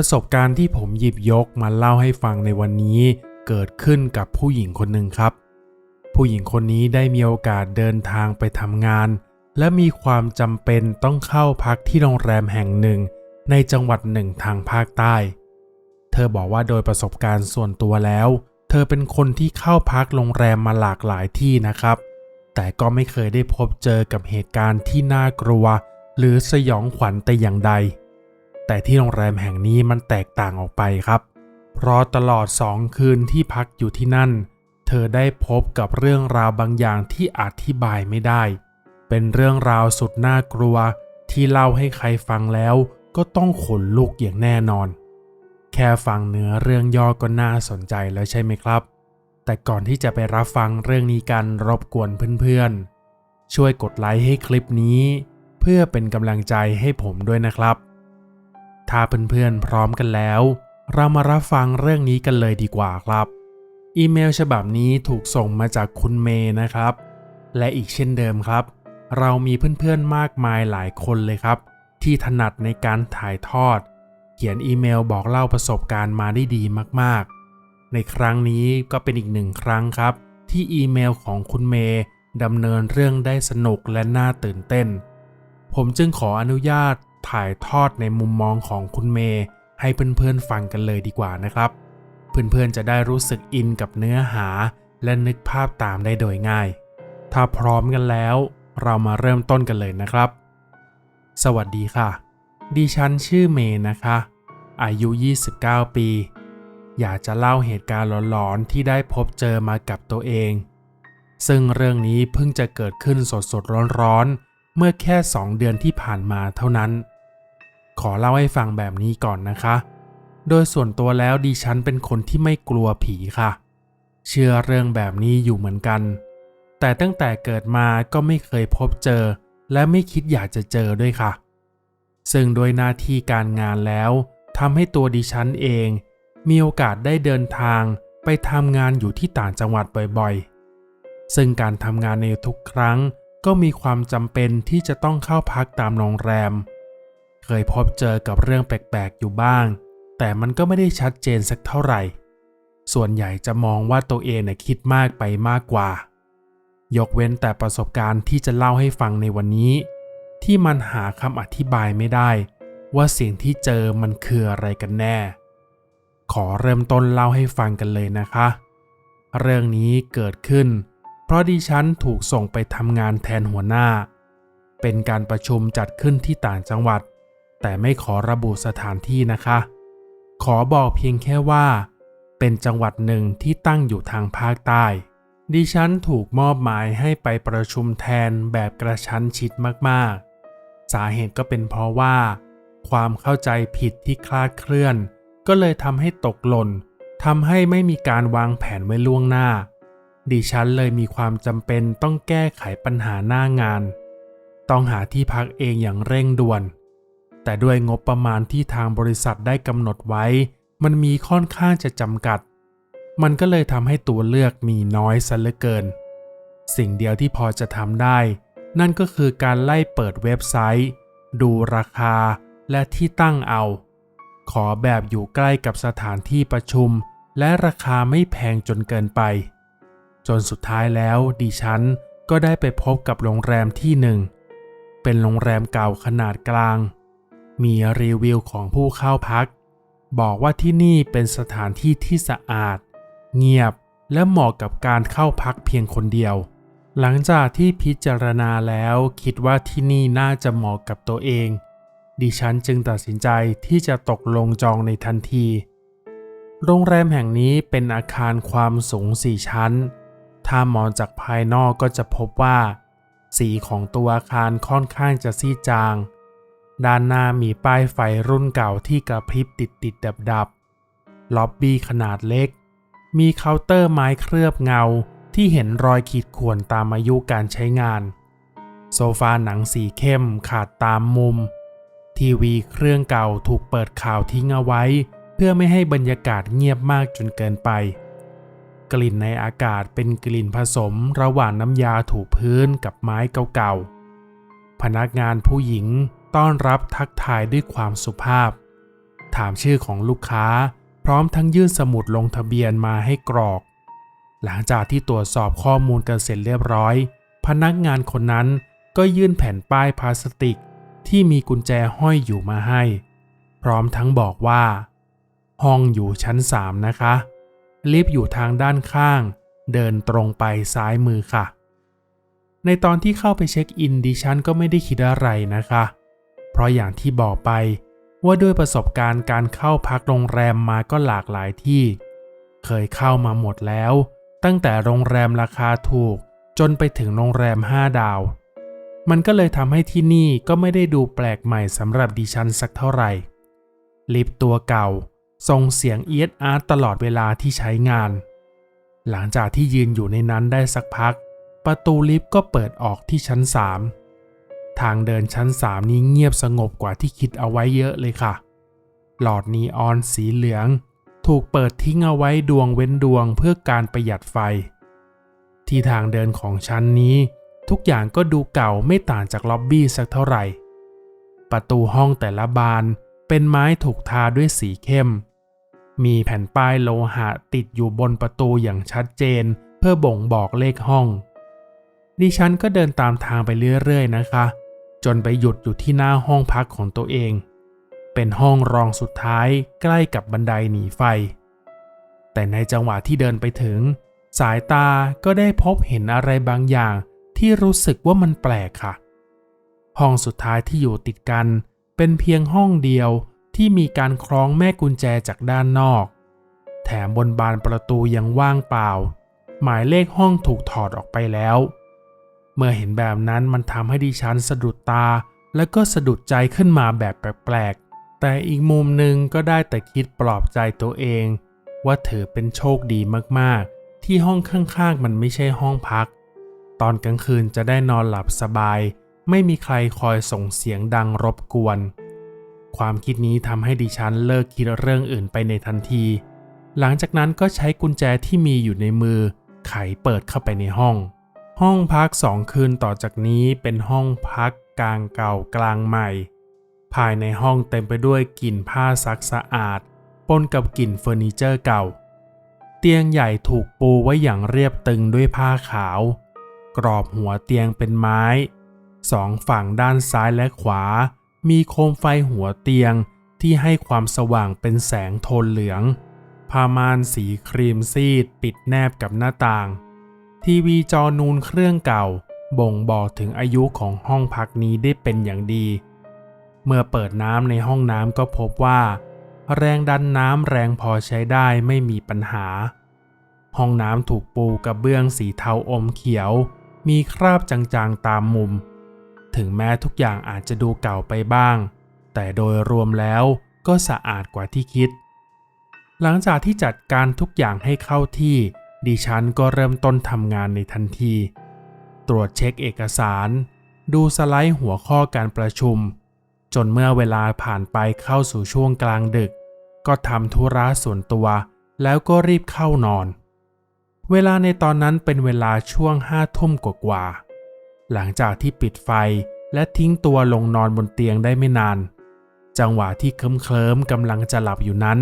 ประสบการณ์ที่ผมหยิบยกมาเล่าให้ฟังในวันนี้เกิดขึ้นกับผู้หญิงคนหนึ่งครับ ผู้หญิงคนนี้ได้มีโอกาสเดินทางไปทำงาน และมีความจำเป็นต้องเข้าพักที่โรงแรมแห่งหนึ่ง ในจังหวัดหนึ่งทางภาคใต้ เธอบอกว่าโดยประสบการณ์ส่วนตัวแล้ว เธอเป็นคนที่เข้าพักโรงแรมมาหลากหลายที่นะครับ แต่ก็ไม่เคยได้พบเจอกับเหตุการณ์ที่น่ากลัว หรือสยองขวัญแต่อย่างใด แต่ที่โรงแรมแห่งนี้มันแตกต่างออกไปครับ เพราะตลอดสองคืนที่พักอยู่ที่นั่น เธอได้พบกับเรื่องราวบางอย่างที่อธิบายไม่ได้ เป็นเรื่องราวสุดน่ากลัว ที่เล่าให้ใครฟังแล้ว ก็ต้องขนลุกอย่างแน่นอน แค่ฟังเนื้อเรื่องย่อก็น่าสนใจแล้วใช่ไหมครับ แต่ก่อนที่จะไปรับฟังเรื่องนี้กันรบกวนเพื่อนๆช่วยกดไลค์ให้คลิปนี้ เพื่อเป็นกำลังใจให้ผมด้วยนะครับ ถ้าเพื่อนๆพร้อมกันแล้ว เรามารับฟังเรื่องนี้กันเลยดีกว่าครับ อีเมลฉบับนี้ถูกส่งมาจากคุณเมย์นะครับ และอีกเช่นเดิมครับ เรามีเพื่อนๆมากมายหลายคนเลยครับ ที่ถนัดในการถ่ายทอด เขียนอีเมลบอกเล่าประสบการณ์มาได้ดีมากๆ ในครั้งนี้ก็เป็นอีกหนึ่งครั้งครับ ที่อีเมลของคุณเมย์ดำเนินเรื่องได้สนุกและน่าตื่นเต้น ผมจึงขออนุญาต ถ่ายทอดในมุมมองของคุณเมย์ให้เพื่อนๆฟังกันเลยดีกว่านะครับ เพื่อนๆจะได้รู้สึกอินกับเนื้อหา และนึกภาพตามได้โดยง่าย ถ้าพร้อมกันแล้ว เรามาเริ่มต้นกันเลยนะครับ สวัสดีค่ะ ดิฉันชื่อเมย์นะคะ อายุ 29 ปี อยากจะเล่าเหตุการณ์หลอนๆที่ได้พบเจอมากับตัวเอง ซึ่งเรื่องนี้เพิ่งจะเกิดขึ้นสดๆร้อนๆ เมื่อแค่ 2 เดือนที่ผ่านมาเท่านั้น ขอเล่าให้ฟังแบบนี้ก่อนนะคะ โดยส่วนตัวแล้วดิฉันเป็นคนที่ไม่กลัวผีค่ะ เชื่อเรื่องแบบนี้อยู่เหมือนกัน แต่ตั้งแต่เกิดมาก็ไม่เคยพบเจอ และไม่คิดอยากจะเจอด้วยค่ะ ซึ่งโดยหน้าที่การงานแล้วทำให้ตัวดิฉันเอง มีโอกาสได้เดินทางไปทำงานอยู่ที่ต่างจังหวัดบ่อยๆ ซึ่งการทำงานในทุกครั้ง ก็มีความจำเป็นที่จะต้องเข้าพักตามโรงแรม เคยพบเจอกับเรื่องแปลกๆอยู่บ้าง แต่มันก็ไม่ได้ชัดเจนสักเท่าไหร่ ส่วนใหญ่จะมองว่าตัวเองน่ะคิดมากไปมากกว่า ยกเว้นแต่ประสบการณ์ที่จะเล่าให้ฟังในวันนี้ ที่มันหาคำอธิบายไม่ได้ ว่าสิ่งที่เจอมันคืออะไรกันแน่ ขอเริ่มต้นเล่าให้ฟังกันเลยนะคะ เรื่องนี้เกิดขึ้น เพราะดิฉันถูกส่งไปทำงานแทนหัวหน้า เป็นการประชุมจัดขึ้นที่ต่างจังหวัด แต่ไม่ขอระบุสถานที่นะคะ ขอบอกเพียงแค่ว่า เป็นจังหวัดหนึ่งที่ตั้งอยู่ทางภาคใต้ ดิฉันถูกมอบหมายให้ไปประชุมแทนแบบกระชั้นชิดมากๆ สาเหตุก็เป็นเพราะว่า ความเข้าใจผิดที่คลาดเคลื่อน ก็เลยทำให้ตกหล่นทำให้ไม่มีการวางแผนไว้ล่วงหน้า ดิฉันเลยมีความจำเป็นต้องแก้ไขปัญหาหน้างาน ต้องหาที่พักเองอย่างเร่งด่วน แต่ด้วยงบประมาณที่ทางบริษัทได้กำหนดไว้ มันมีค่อนข้างจะจำกัด มันก็เลยทำให้ตัวเลือกมีน้อยซะเหลือเกิน สิ่งเดียวที่พอจะทำได้ นั่นก็คือการไล่เปิดเว็บไซต์ ดูราคาและที่ตั้งเอา ขอแบบอยู่ใกล้กับสถานที่ประชุม และราคาไม่แพงจนเกินไป จนสุดท้ายแล้วดิฉันก็ได้ไปพบกับโรงแรมที่หนึ่ง เป็นโรงแรมเก่าขนาดกลาง มีรีวิวของผู้เข้าพัก บอกว่าที่นี่เป็นสถานที่ที่สะอาด เงียบและเหมาะกับการเข้าพักเพียงคนเดียว หลังจากที่พิจารณาแล้วคิดว่าที่นี่น่าจะเหมาะกับตัวเอง ดิฉันจึงตัดสินใจที่จะตกลงจองในทันที โรงแรมแห่งนี้เป็นอาคารความสูงสี่ชั้น ถ้ามองจากภายนอกก็จะพบว่า สีของตัวอาคารค่อนข้างจะซีดจาง ด้านหน้ามีป้ายไฟรุ่นเก่าที่กระพริบติดติดดับดับล็อบบี้ขนาดเล็ก มีเคาน์เตอร์ไม้เคลือบเงาที่เห็นรอยขีดข่วนตามอายุการใช้งาน โซฟาหนังสีเข้มขาดตามมุม ทีวีเครื่องเก่าถูกเปิดข่าวทิ้งเอาไว้ เพื่อไม่ให้บรรยากาศเงียบมากจนเกินไป กลิ่นในอากาศเป็นกลิ่นผสมระหว่างน้ำยาถูพื้นกับไม้เก่าๆ พนักงานผู้หญิงต้อนรับทักทายด้วยความสุภาพ ถามชื่อของลูกค้า พร้อมทั้งยื่นสมุดลงทะเบียนมาให้กรอก หลังจากที่ตรวจสอบข้อมูลกันเสร็จเรียบร้อย พนักงานคนนั้นก็ยื่นแผ่นป้ายพลาสติกที่มีกุญแจห้อยอยู่มาให้ พร้อมทั้งบอกว่า ห้องอยู่ชั้น3นะคะ ลิฟต์อยู่ทางด้านข้าง เดินตรงไปซ้ายมือค่ะ ในตอนที่เข้าไปเช็คอินดิฉันก็ไม่ได้คิดอะไรนะคะ เพราะอย่างที่บอกไปว่าด้วยประสบการณ์การเข้าพักโรงแรมมาก็หลากหลายที่ เคยเข้ามาหมดแล้ว ตั้งแต่โรงแรมราคาถูก จนไปถึงโรงแรม 5 ดาว มันก็เลยทำให้ที่นี่ก็ไม่ได้ดูแปลกใหม่สำหรับดิฉันสักเท่าไหร่ ลิฟต์ตัวเก่า ส่งเสียงเอียดอาร์ตตลอดเวลาที่ใช้งาน หลังจากที่ยืนอยู่ในนั้นได้สักพัก ประตูลิฟต์ก็เปิดออกที่ชั้น 3 ทางเดินชั้น 3 นี้เงียบสงบกว่าที่คิดเอาไว้เยอะเลยค่ะ หลอดนีออนสีเหลือง ถูกเปิดทิ้งเอาไว้ดวงเว้นดวงเพื่อการประหยัดไฟ ที่ทางเดินของชั้นนี้ ทุกอย่างก็ดูเก่าไม่ต่างจากล็อบบี้สักเท่าไหร่ ประตูห้องแต่ละบานเป็นไม้ถูกทาด้วยสีเข้ม มีแผ่นป้ายโลหะติดอยู่บนประตูอย่างชัดเจน เพื่อบ่งบอกเลขห้อง ดิฉันก็เดินตามทางไปเรื่อยๆนะคะ จนไปหยุดอยู่ที่หน้าห้องพักของตัวเอง เป็นห้องรองสุดท้ายใกล้กับบันไดหนีไฟ แต่ในจังหวะที่เดินไปถึง สายตาก็ได้พบเห็นอะไรบางอย่างที่รู้สึกว่ามันแปลกค่ะ ห้องสุดท้ายที่อยู่ติดกัน เป็นเพียงห้องเดียว ที่มีการคล้องแม่กุญแจจากด้านนอก แถมบนบานประตูยังว่างเปล่า หมายเลขห้องถูกถอดออกไปแล้ว เมื่อเห็นแบบนั้นมันทำให้ดิฉันสะดุดตา และก็สะดุดใจขึ้นมาแบบแปลกๆ แต่อีกมุมหนึ่งก็ได้แต่คิดปลอบใจตัวเอง ว่าถือเป็นโชคดีมากๆ ที่ห้องข้างๆ มันไม่ใช่ห้องพัก ตอนกลางคืนจะได้นอนหลับสบาย ไม่มีใครคอยส่งเสียงดังรบกวน ความคิดนี้ทำให้ดิฉันเลิกคิดเรื่องอื่นไปในทันที หลังจากนั้นก็ใช้กุญแจที่มีอยู่ในมือ ไขเปิดเข้าไปในห้อง ห้องพักสองคืนต่อจากนี้เป็นห้องพักกลางเก่ากลางใหม่ ภายในห้องเต็มไปด้วยกลิ่นผ้าซักสะอาด ปนกับกลิ่นเฟอร์นิเจอร์เก่า เตียงใหญ่ถูกปูไว้อย่างเรียบตึงด้วยผ้าขาว กรอบหัวเตียงเป็นไม้สองฝั่งด้านซ้ายและขวา มีโคมไฟหัวเตียงที่ให้ความสว่างเป็นแสงโทนเหลืองผ้าม่านสีครีมซีด ปิดแนบกับหน้าต่าง ทีวีจอนูนเครื่องเก่า บ่งบอกถึงอายุของห้องพักนี้ได้เป็นอย่างดี เมื่อเปิดน้ำในห้องน้ำก็พบว่า แรงดันน้ำแรงพอใช้ได้ไม่มีปัญหา ห้องน้ำถูกปูกระเบื้องสีเทาอมเขียว มีคราบจางๆตามมุม ถึงแม้ทุกอย่างอาจจะดูเก่าไปบ้าง แต่โดยรวมแล้วก็สะอาดกว่าที่คิด หลังจากที่จัดการทุกอย่างให้เข้าที่ ดิฉันก็เริ่มต้นทำงานในทันที ตรวจเช็คเอกสาร ดูสไลด์หัวข้อการประชุม จนเมื่อเวลาผ่านไปเข้าสู่ช่วงกลางดึก ก็ทำธุระส่วนตัว แล้วก็รีบเข้านอน เวลาในตอนนั้นเป็นเวลาช่วงห้าทุ่มกว่าๆ หลังจากที่ปิดไฟและทิ้งตัวลงนอนบนเตียงได้ไม่นาน จังหวะที่เคลิ้มเคลิมๆกำลังจะหลับอยู่นั้น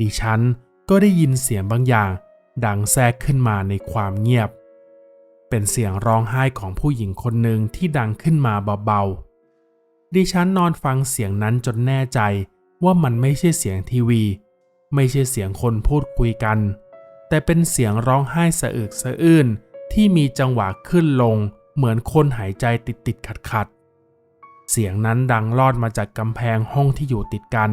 ดิฉันก็ได้ยินเสียงบางอย่าง ดังแทรกขึ้นมาในความเงียบ เป็นเสียงร้องไห้ของผู้หญิงคนหนึ่งที่ดังขึ้นมาเบาๆ ดิฉันนอนฟังเสียงนั้นจนแน่ใจว่ามันไม่ใช่เสียงทีวี ไม่ใช่เสียงคนพูดคุยกัน แต่เป็นเสียงร้องไห้สะอึกสะอื้นที่มีจังหวะขึ้นลง เหมือนคนหายใจติดติดขัดขัดๆเสียงนั้นดังลอดมาจากกำแพงห้องที่อยู่ติดกัน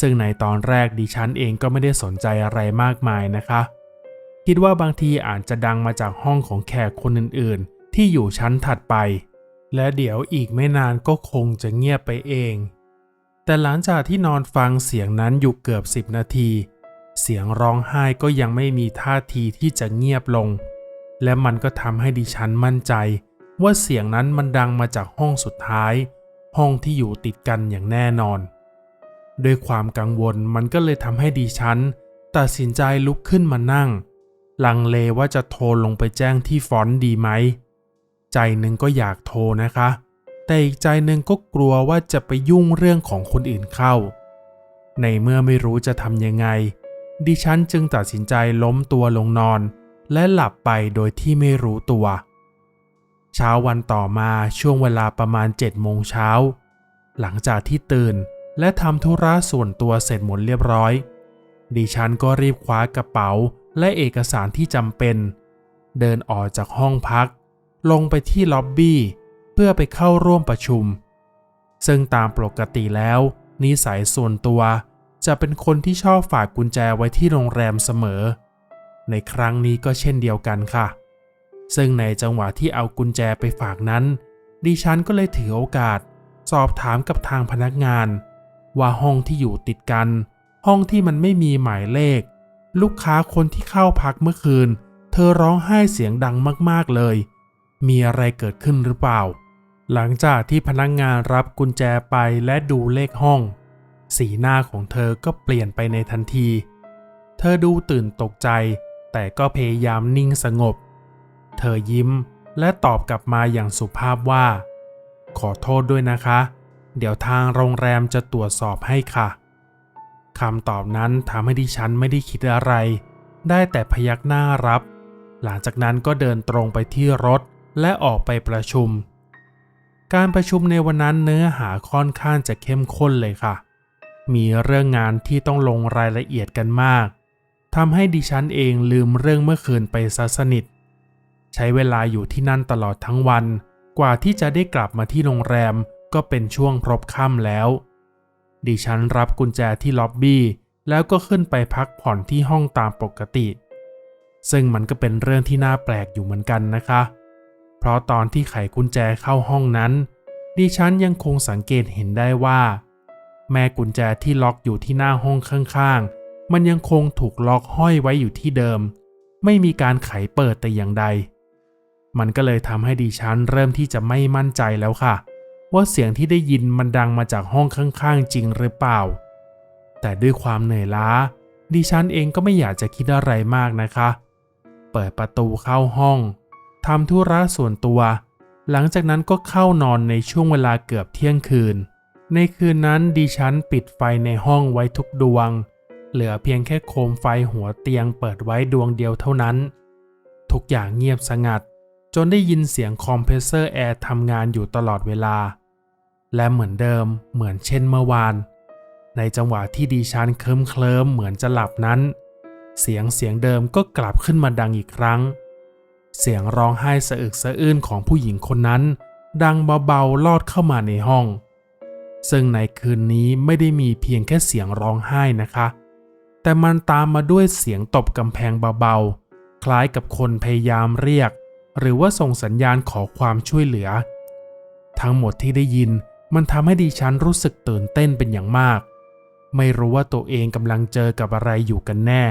ซึ่งในตอนแรกดิฉันเองก็ไม่ได้สนใจอะไรมากมายนะคะ คิดว่าบางทีอาจจะดังมาจากห้องของแขกคนอื่นๆ ที่อยู่ชั้นถัดไป และเดี๋ยวอีกไม่นานก็คงจะเงียบไปเอง แต่หลังจากที่นอนฟังเสียงนั้นอยู่เกือบสิบนาที เสียงร้องไห้ก็ยังไม่มีท่าทีที่จะเงียบลง และมันก็ทำให้ดิฉันมั่นใจ ว่าเสียงนั้นมันดังมาจากห้องสุดท้าย ห้องที่อยู่ติดกันอย่างแน่นอน ด้วยความกังวลมันก็เลยทำให้ดิฉัน ตัดสินใจลุกขึ้นมานั่ง ลังเลว่าจะโทรลงไปแจ้งที่ฟอนต์ดีไหม ใจหนึ่งก็อยากโทรนะคะ แต่อีกใจหนึ่งก็กลัวว่าจะไปยุ่งเรื่องของคนอื่นเข้า ในเมื่อไม่รู้จะทำยังไง ดิฉันจึงตัดสินใจล้มตัวลงนอน และหลับไปโดยที่ไม่รู้ตัว เช้าวันต่อมาช่วงเวลาประมาณ7โมงเช้า หลังจากที่ตื่นและทำธุระส่วนตัวเสร็จหมดเรียบร้อย ดิฉันก็รีบคว้ากระเป๋าและเอกสารที่จำเป็น เดินออกจากห้องพัก ลงไปที่ล็อบบี้เพื่อไปเข้าร่วมประชุม ซึ่งตามปกติแล้ว นิสัยส่วนตัวจะเป็นคนที่ชอบฝากกุญแจไว้ที่โรงแรมเสมอ ในครั้งนี้ก็เช่นเดียวกันค่ะ ซึ่งในจังหวะที่เอากุญแจไปฝากนั้น ดิฉันก็เลยถือโอกาส สอบถามกับทางพนักงาน ว่าห้องที่อยู่ติดกัน ห้องที่มันไม่มีหมายเลข ลูกค้าคนที่เข้าพักเมื่อคืน เธอร้องไห้เสียงดังมากๆเลย มีอะไรเกิดขึ้นหรือเปล่า หลังจากที่พนักงานรับกุญแจไปและดูเลขห้อง สีหน้าของเธอก็เปลี่ยนไปในทันที เธอดูตื่นตกใจ แต่ก็พยายามนิ่งสงบ เธอยิ้มและตอบกลับมาอย่างสุภาพว่า ขอโทษด้วยนะคะ เดี๋ยวทางโรงแรมจะตรวจสอบให้ค่ะคำตอบนั้นทำให้ดิฉันไม่ได้คิดอะไร ได้แต่พยักหน้ารับ หลังจากนั้นก็เดินตรงไปที่รถและออกไปประชุม การประชุมในวันนั้นเนื้อหาค่อนข้างจะเข้มข้นเลยค่ะ มีเรื่องงานที่ต้องลงรายละเอียดกันมาก ทำให้ดิฉันเองลืมเรื่องเมื่อคืนไปซะสนิท ใช้เวลาอยู่ที่นั่นตลอดทั้งวัน กว่าที่จะได้กลับมาที่โรงแรมก็เป็นช่วงพรบค่ำแล้ว ดิฉันรับกุญแจที่ล็อบบี้แล้วก็ขึ้นไปพักผ่อนที่ห้องตามปกติ ซึ่งมันก็เป็นเรื่องที่น่าแปลกอยู่เหมือนกันนะคะ เพราะตอนที่ไขกุญแจเข้าห้องนั้น ดิฉันยังคงสังเกตเห็นได้ว่า แม่กุญแจที่ล็อกอยู่ที่หน้าห้องข้างๆ มันยังคงถูกล็อกห้อยไว้อยู่ที่เดิม ไม่มีการไขเปิดแต่อย่างใด มันก็เลยทำให้ดิฉันเริ่มที่จะไม่มั่นใจแล้วค่ะ ว่าเสียงที่ได้ยินมันดังมาจากห้องข้างๆจริงหรือเปล่า แต่ด้วยความเหนื่อยล้า ดิฉันเองก็ไม่อยากจะคิดอะไรมากนะคะ เปิดประตูเข้าห้องทำธุระส่วนตัว หลังจากนั้นก็เข้านอนในช่วงเวลาเกือบเที่ยงคืน ในคืนนั้นดิฉันปิดไฟในห้องไว้ทุกดวง เหลือเพียงแค่โคมไฟหัวเตียงเปิดไว้ดวงเดียวเท่านั้น ทุกอย่างเงียบสงัด จนได้ยินเสียงคอมเพรสเซอร์แอร์ทำงานอยู่ตลอดเวลา และเหมือนเดิมเหมือนเช่นเมื่อวาน ในจังหวะที่ดิฉันเคลิ้มเคลิมเหมือนจะหลับนั้น เสียงเสียงเดิมก็กลับขึ้นมาดังอีกครั้ง เสียงร้องไห้สะอึกสะอื้นของผู้หญิงคนนั้น ดังเบาๆลอดเข้ามาในห้องซึ่งในคืนนี้ไม่ได้มีเพียงแค่เสียงร้องไห้นะคะ แต่มันตามมาด้วยเสียงตบกำแพงเบาๆ คล้ายกับคนพยายามเรียก หรือว่าส่งสัญญาณขอความช่วยเหลือ ทั้งหมดที่ได้ยินมันทำให้ดิฉันรู้สึกตื่นเต้นเป็นอย่างมาก ไม่รู้ว่าตัวเองกำลังเจอกับอะไรอยู่กันแน่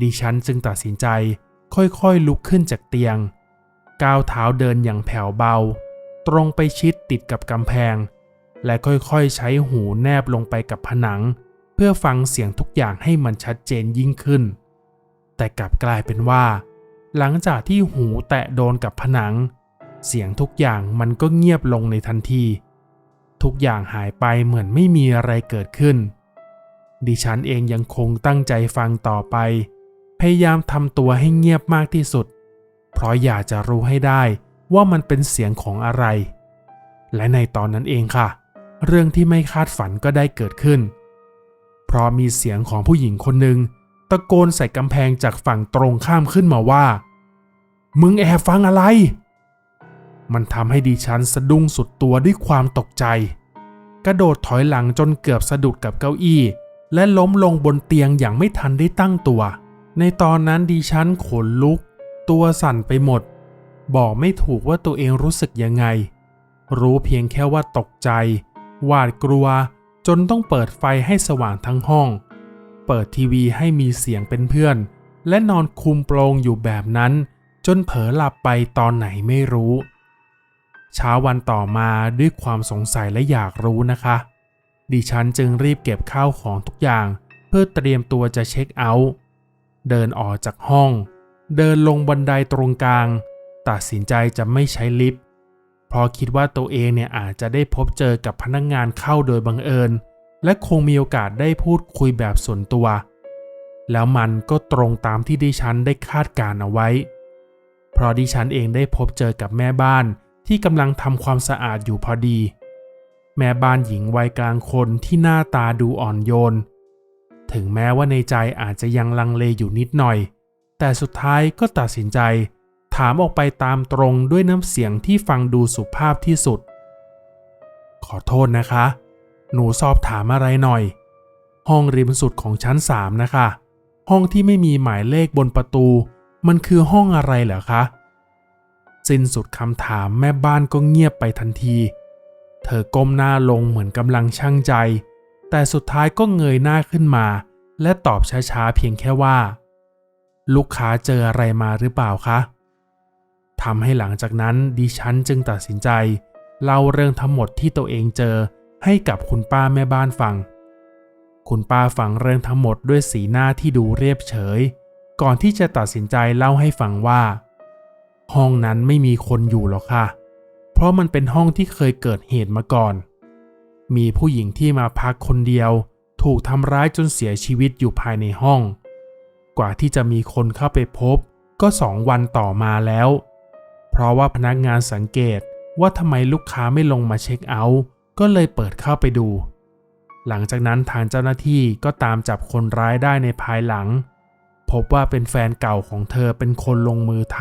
ดิฉันจึงตัดสินใจค่อยๆลุกขึ้นจากเตียง ก้าวเท้าเดินอย่างแผ่วเบา ตรงไปชิดติดกับกำแพง และค่อยๆใช้หูแนบลงไปกับผนัง เพื่อฟังเสียงทุกอย่างให้มันชัดเจนยิ่งขึ้น แต่กลับกลายเป็นว่า หลังจากที่หูแตะโดนกับผนัง เสียงทุกอย่างมันก็เงียบลงในทันที ทุกอย่างหายไปเหมือนไม่มีอะไรเกิดขึ้น ดิฉันเองยังคงตั้งใจฟังต่อไป พยายามทำตัวให้เงียบมากที่สุด เพราะอยากจะรู้ให้ได้ว่ามันเป็นเสียงของอะไร และในตอนนั้นเองค่ะ เรื่องที่ไม่คาดฝันก็ได้เกิดขึ้นเพราะมีเสียงของผู้หญิงคนหนึ่งตะโกนใส่กำแพงจากฝั่งตรงข้ามขึ้นมาว่า มึงแอบฟังอะไร มันทำให้ดิฉันสะดุ้งสุดตัวด้วยความตกใจ กระโดดถอยหลังจนเกือบสะดุดกับเก้าอี้ และล้มลงบนเตียงอย่างไม่ทันได้ตั้งตัว ในตอนนั้นดิฉันขนลุก ตัวสั่นไปหมด บอกไม่ถูกว่าตัวเองรู้สึกยังไง รู้เพียงแค่ว่าตกใจ หวาดกลัว จนต้องเปิดไฟให้สว่างทั้งห้อง เปิดทีวีให้มีเสียงเป็นเพื่อน และนอนคุมโปลงอยู่แบบนั้น จนเผลอหลับไปตอนไหนไม่รู้ เช้าวันต่อมาด้วยความสงสัยและอยากรู้นะคะ ดิฉันจึงรีบเก็บข้าวของทุกอย่าง เพื่อเตรียมตัวจะเช็คเอาท์เดินออกจากห้อง เดินลงบันไดตรงกลาง ตัดสินใจจะไม่ใช้ลิฟต์ เพราะคิดว่าตัวเองเนี่ยอาจจะได้พบเจอกับพนักงงานเข้าโดยบังเอิญ และคงมีโอกาสได้พูดคุยแบบส่วนตัว แล้วมันก็ตรงตามที่ดิฉันได้คาดการเอาไว้ เพราะดิฉันเองได้พบเจอกับแม่บ้านที่กำลังทำความสะอาดอยู่พอดี แม่บ้านหญิงวัยกลางคนที่หน้าตาดูอ่อนโยน ถึงแม้ว่าในใจอาจจะยังลังเลอยู่นิดหน่อย แต่สุดท้ายก็ตัดสินใจามออกไปตามตรงด้วยน้ำเสียงที่ฟังดูสุภาพที่สุด ขอโทษนะคะ หนูสอบถามอะไรหน่อย ห้องริมสุดของชั้นสามนะคะ ห้องที่ไม่มีหมายเลขบนประตู มันคือห้องอะไรเหรอคะ สิ้นสุดคำถามแม่บ้านก็เงียบไปทันที เธอก้มหน้าลงเหมือนกำลังชั่งใจ แต่สุดท้ายก็เงยหน้าขึ้นมา และตอบช้าๆเพียงแค่ว่าลูกค้าเจออะไรมาหรือเปล่าคะ ทำให้หลังจากนั้นดิฉันจึงตัดสินใจ เล่าเรื่องทั้งหมดที่ตัวเองเจอให้กับคุณป้าแม่บ้านฟัง คุณป้าฟังเรื่องทั้งหมดด้วยสีหน้าที่ดูเรียบเฉย ก่อนที่จะตัดสินใจเล่าให้ฟังว่า ห้องนั้นไม่มีคนอยู่หรอกค่ะ เพราะมันเป็นห้องที่เคยเกิดเหตุมาก่อน มีผู้หญิงที่มาพักคนเดียว ถูกทำร้ายจนเสียชีวิตอยู่ภายในห้อง กว่าที่จะมีคนเข้าไปพบ ก็สองวันต่อมาแล้ว เพราะว่าพนักงานสังเกตว่าทำไมลูกค้าไม่ลงมาเช็คเอาท์ก็เลยเปิดเข้าไปดู หลังจากนั้นทางเจ้าหน้าที่ก็ตามจับคนร้ายได้ในภายหลัง พบว่าเป็นแฟนเก่าของเธอเป็นคนลงมือท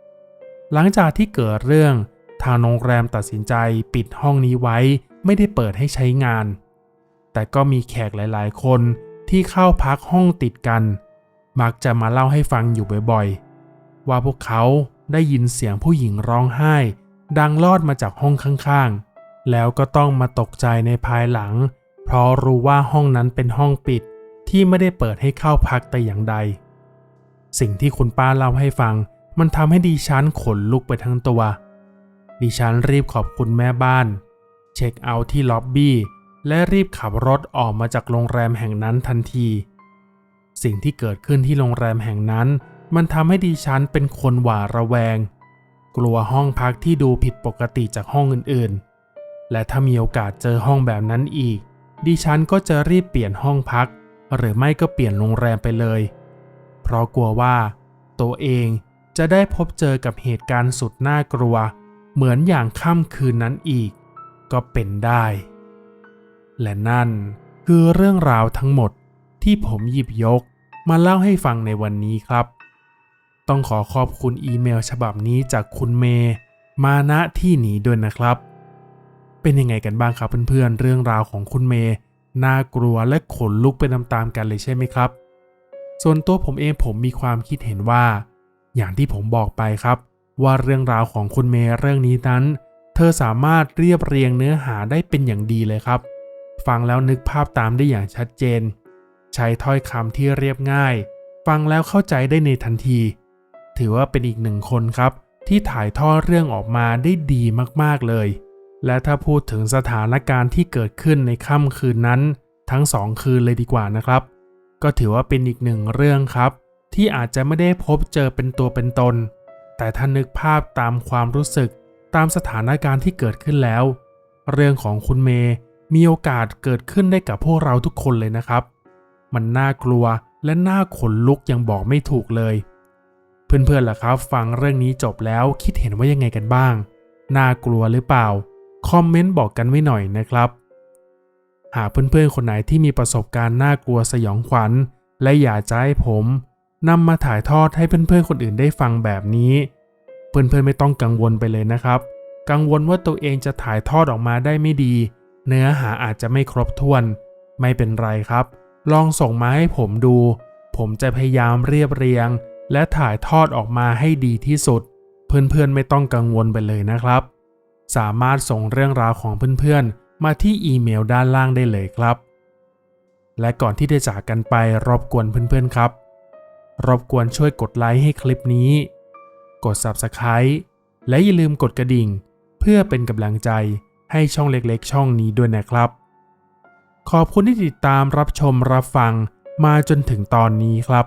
ำหลังจากที่เกิดเรื่อง ทางโรงแรมตัดสินใจปิดห้องนี้ไว้ไม่ได้เปิดให้ใช้งาน แต่ก็มีแขกหลาย ๆ คนที่เข้าพักห้องติดกัน มักจะมาเล่าให้ฟังอยู่บ่อย ๆ ว่าพวกเขา ได้ยินเสียงผู้หญิงร้องไห้ ดังลอดมาจากห้องข้างๆ แล้วก็ต้องมาตกใจในภายหลัง เพราะรู้ว่าห้องนั้นเป็นห้องปิดที่ไม่ได้เปิดให้เข้าพักแต่อย่างใด สิ่งที่คุณป้าเล่าให้ฟัง มันทำให้ดิฉันขนลุกไปทั้งตัว ดิฉันรีบขอบคุณแม่บ้าน เช็คเอาท์ที่ล็อบบี้และรีบขับรถออกมาจากโรงแรมแห่งนั้นทันที สิ่งที่เกิดขึ้นที่โรงแรมแห่งนั้น มันทำให้ดิฉันเป็นคนหวาดระแวง กลัวห้องพักที่ดูผิดปกติจากห้องอื่นๆ และถ้ามีโอกาสเจอห้องแบบนั้นอีก ดิฉันก็จะรีบเปลี่ยนห้องพัก หรือไม่ก็เปลี่ยนโรงแรมไปเลย เพราะกลัวว่า ตัวเองจะได้พบเจอกับเหตุการณ์สุดน่ากลัว เหมือนอย่างค่ำคืนนั้นอีก ก็เป็นได้ และนั่นคือเรื่องราวทั้งหมดที่ผมหยิบยกมาเล่าให้ฟังในวันนี้ครับ ต้องขอขอบคุณอีเมลฉบับนี้จากคุณเมย์มาณที่หนีด้วยนะครับ เป็นยังไงกันบ้างครับเพื่อนๆเรื่องราวของคุณเมย์น่ากลัวและขนลุกไปตามๆกันเลยใช่ไหมครับ ส่วนตัวผมเองผมมีความคิดเห็นว่า อย่างที่ผมบอกไปครับ ว่าเรื่องราวของคุณเมย์เรื่องนี้นั้น เธอสามารถเรียบเรียงเนื้อหาได้เป็นอย่างดีเลยครับ ฟังแล้วนึกภาพตามได้อย่างชัดเจน ใช้ถ้อยคำที่เรียบง่าย ฟังแล้วเข้าใจได้ในทันที ถือว่าเป็นอีกหนึ่งคนครับ ที่ถ่ายทอดเรื่องออกมาได้ดีมากๆเลย และถ้าพูดถึงสถานการณ์ที่เกิดขึ้นในค่ำคืนนั้น ทั้งสองคืนเลยดีกว่านะครับ ก็ถือว่าเป็นอีกหนึ่งเรื่องครับ ที่อาจจะไม่ได้พบเจอเป็นตัวเป็นตน แต่ถ้านึกภาพตามความรู้สึกตามสถานการณ์ที่เกิดขึ้นแล้ว เรื่องของคุณเมย์มีโอกาสเกิดขึ้นได้กับพวกเราทุกคนเลยนะครับ มันน่ากลัวและน่าขนลุกยังบอกไม่ถูกเลย เพื่อนๆล่ะครับ ฟังเรื่องนี้จบแล้วคิดเห็นว่ายังไงกันบ้าง น่ากลัวหรือเปล่า คอมเมนต์บอกกันไว้หน่อยนะครับ หากเพื่อนๆคนไหนที่มีประสบการณ์น่ากลัวสยองขวัญ และอยากจะให้ผมนำมาถ่ายทอดให้เพื่อนๆคนอื่นได้ฟังแบบนี้ เพื่อนๆไม่ต้องกังวลไปเลยนะครับ กังวลว่าตัวเองจะถ่ายทอดออกมาได้ไม่ดี เนื้อหาอาจจะไม่ครบถ้วน ไม่เป็นไรครับ ลองส่งมาให้ผมดู ผมจะพยายามเรียบเรียง และถ่ายทอดออกมาให้ดีที่สุด เพื่อนๆไม่ต้องกังวลไปเลยนะครับ สามารถส่งเรื่องราวของเพื่อนๆ มาที่อีเมลด้านล่างได้เลยครับ และก่อนที่จะจากกันไปรบกวนเพื่อนๆครับ รบกวนช่วยกดไลค์ให้คลิปนี้ กด Subscribe และอย่าลืมกดกระดิ่ง เพื่อเป็นกำลังใจให้ช่องเล็กๆ ช่องนี้ด้วยนะครับ ขอบคุณที่ติดตามรับชมรับฟังมาจนถึงตอนนี้ครับ